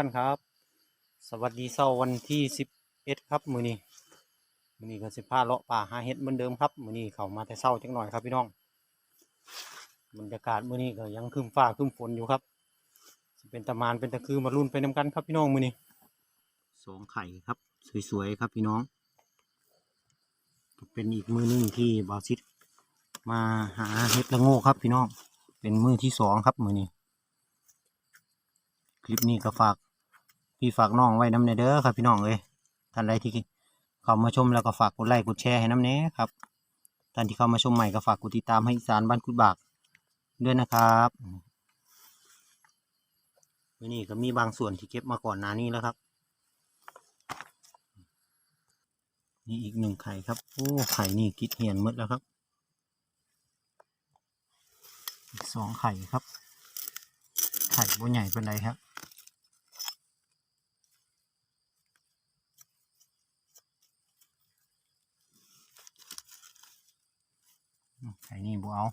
ท่านครับ สวัสดีเช้าวันที่สิบเอ็ดครับ มือนี้มือนี้ก็สิพาเลาะป่าหาเห็ดเหมือนเดิมครับ มือนี้เขามาแต่เช้าจักหน่อยครับพี่น้องบรรยากาศมือนี้ก็ยังครึ้มฟ้าครึ้มฝนอยู่ครับเป็นตะมานเป็นตะคือมารุ่นไปนํกันครับพี่น้องมือนี้สองไข่ครับ สวยๆครับพี่น้องเป็นอีกมือนึงที่บาซิดมาหาเห็ดละโง่ครับพี่น้อง เป็นมือที่สองครับมือนี้ คลิปนี้ก็ฝาก พี่ฝากน้องไว้น้ำในเด้อครับพี่น้องเอ้ยท่านใดที่เข้ามาชมแล้วก็ฝากกดไลค์กดแชร์ให้น้ำเน้ครับท่านที่เข้ามาชมใหม่ก็ฝากกดติดตามให้อีสานบ้านกุดบากด้วยนะครับวันนี้ก็มีบางส่วนที่เก็บมาก่อนหน้านี้แล้วครับนี่อีกหนึ่งไข่ครับ โอ้ ไข่นี่กิดเหียนหมดแล้วครับ อีกสองไข่ครับ ไข่บ่ใหญ่เป็นไรครับ ไข่นี่บัเอา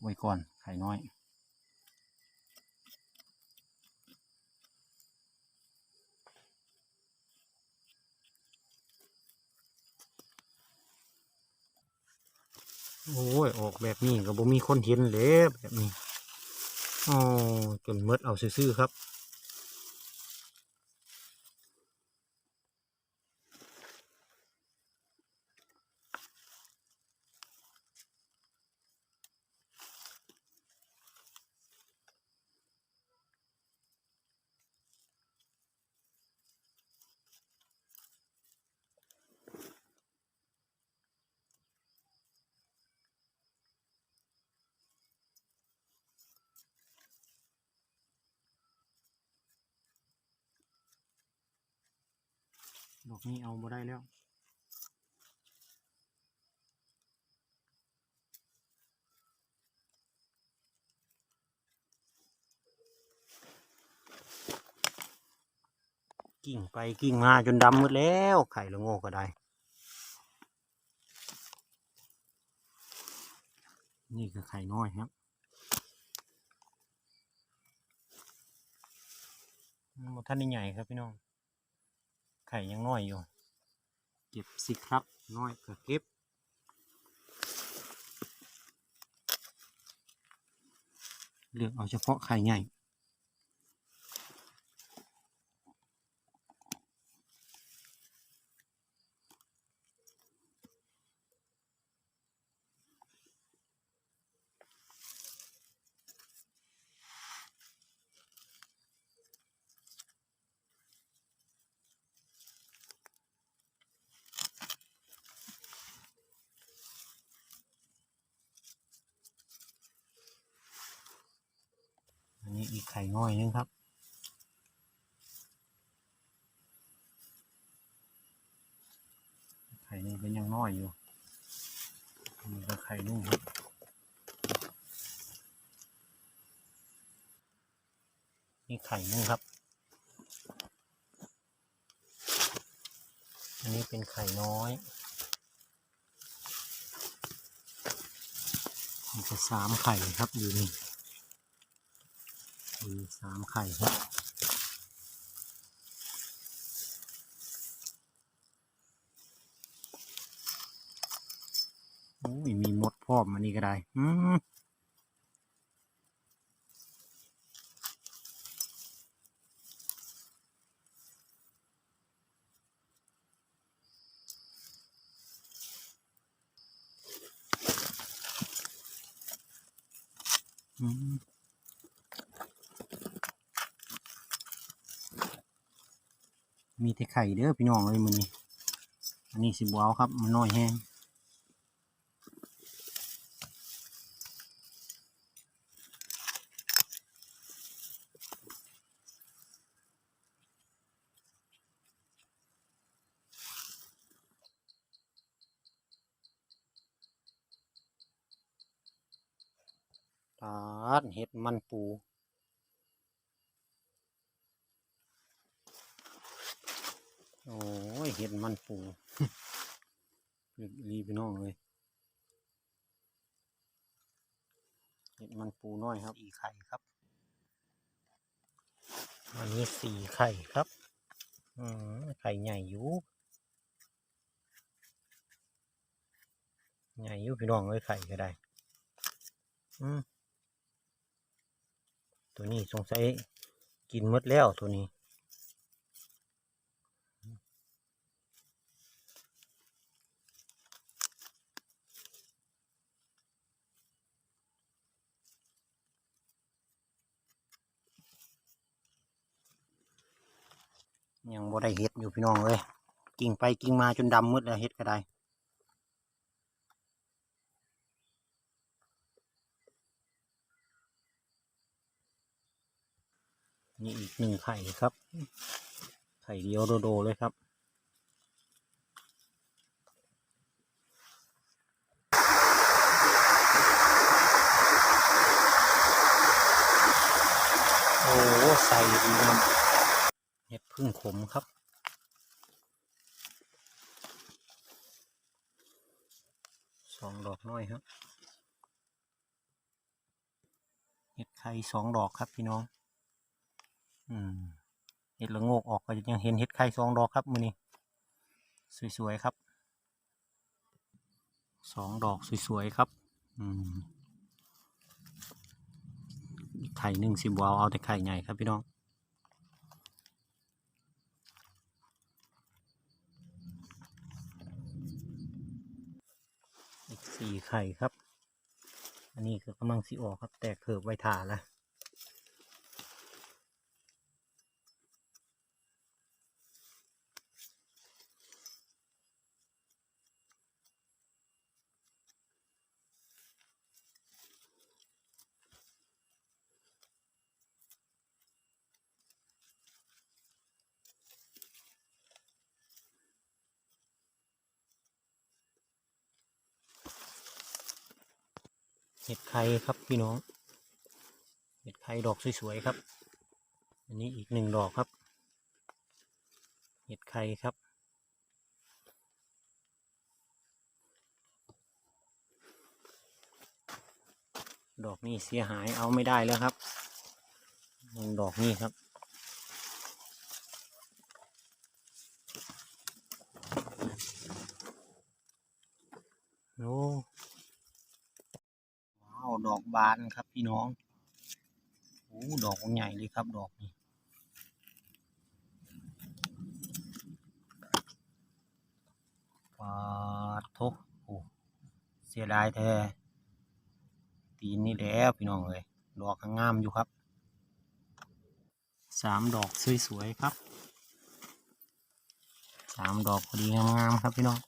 ไว้ก่อนไข่น้อย โอ้ย ออกแบบนี้ก็บ่มีคนเห็นเลยแบบนี้ อ๋อ จนเมดเอาซื่อๆครับ ดอกนี้เอาบ่ได้แล้วกิ่งไปกิ่งมาจนดำหมดแล้วไข่ละโง่ก็ได้ นี่คือไข่น้อยครับอืมท่านใหญ่ครับพี่น้อง ไข่ยังน้อยอยู่ เก็บสิครับน้อยก็เก็บเลือกเอาเฉพาะไข่ใหญ่ นนี้อีกไข่น้อยนึงครับ ไข่นี่ก็นยังน้อยอยู่นี่ก็ไข่นุ่มครับนี่ไข่นึงครับ อันนี้เป็นไข่น้อยมีแค่สามไข่ครับอยู่นี่ มีสามไข่ครับโอ้ยมีมดพร้อมอันนี้ก็ได้ อืมอืม มีแต่ไข่เด้อพี่น้องเลยมือนี้อันนี้สิบวเอาครับ มันน้อยแห้งาดเห็ดมันปู โอ้ยเห็ดมันปูเรียกรีพี่น้องเลยเห็ดมันปูน้อยครับอีไข่ครับอันนี้สี่ไข่ครับอืมไข่ใหญ่อยู่ใหญ่อยู่พี่น้องเลยไข่ก็ได้ อืมตัวนี้สงสัยกินหมดแล้วตัวนี้ ยังบ่ได้เห็ดอยู่พี่น้องเลยกิ่งไปกิ่งมาจนดำมืดแล้วเห็ดก็ได้นี่อีกหนึ่งไข่ครับ ไข่เดียวโดๆเลยครับโอ้ใส่ดีนะ เห็ดพึ่งขมครับ สองดอกน้อยครับ เห็ดไข่สองดอกครับพี่น้อง อืม เห็ดละโงกออกก็ยังเห็นเห็ดไข่สองดอกครับมือนี้ สวย ๆ ครับ สองดอกสวย ๆ ครับ อืมไข่หนึ่งสิบวาวเอาแต่ไข่ใหญ่ครับพี่น้อง อีกสี่ไข่ครับ อันนี้ก็กำลังสิออกครับ แตกเถิบไว้ถ่าละ เห็ดไข่ครับพี่น้อง เห็ดไข่ดอกสวยๆครับ อันนี้อีกหนึ่งดอกครับ เห็ดไข่ครับ ดอกนี้เสียหายเอาไม่ได้แล้วครับดอกนี้ครับโอ้้าวดอกบานครับพี่น้องโอ้ดอกใหญ่เลยครับดอกนี้ปาดทุกโอ้เสียดายแท้ตีนนี่แล้วพี่น้องเลยดอกงามอยู่ครับสามดอกสวยๆครับสามดอกพอดีงามๆครับพี่น้อง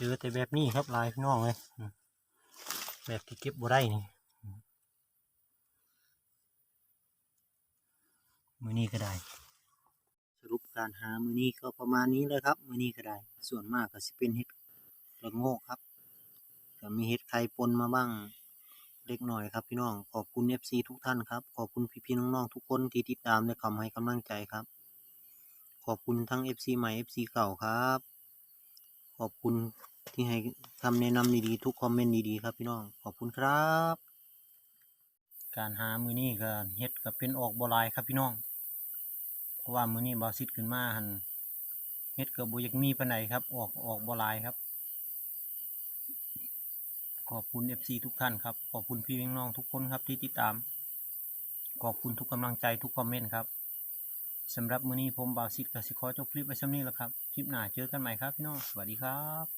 เจอแต่แบบนี้ครับลายพี่น้องเลยแบบที่เก็บบ่ได้นี่มือนี้ก็ได้ สรุปการหามือนี้ก็ประมาณนี้เลยครับ มือนี้ก็ได้ ส่วนมากก็สิเป็นเห็ดละโงกครับก็มีเห็ดไข่ปนมาบ้างเล็กหน่อยครับพี่น้อง ขอบคุณ FC ทุกท่านครับ ขอบคุณพี่ๆน้องๆทุกคนที่ติดตามและคำให้กำลังใจครับ ขอบคุณทั้ง FC ใหม่ FC เก่าครับ ขอบคุณที่ให้คำแนะนำดีๆทุกคอมเมนต์ดีๆครับพี่น้องขอบคุณครับ การหามือนี้ก็เฮ็ดก็เป็นออกบลายครับพี่น้อง เพราะว่ามือนี้บาซิดขึ้นมาหันเฮ็ดก็บ่อยากมีปานครับ ออกออกบลายครับ ขอบคุณ FC ทุกท่านครับ ขอบคุณพี่น้องทุกคนครับที่ติดตาม ขอบคุณทุกกำลังใจทุกคอมเมนต์ครับ สำหรับมื้อนี้ผมบาวซิดกับสิขอจบคลิปไว้ช่ำนี้แล้วครับ คลิปหน้าเจอกันใหม่ครับพี่น้อง สวัสดีครับ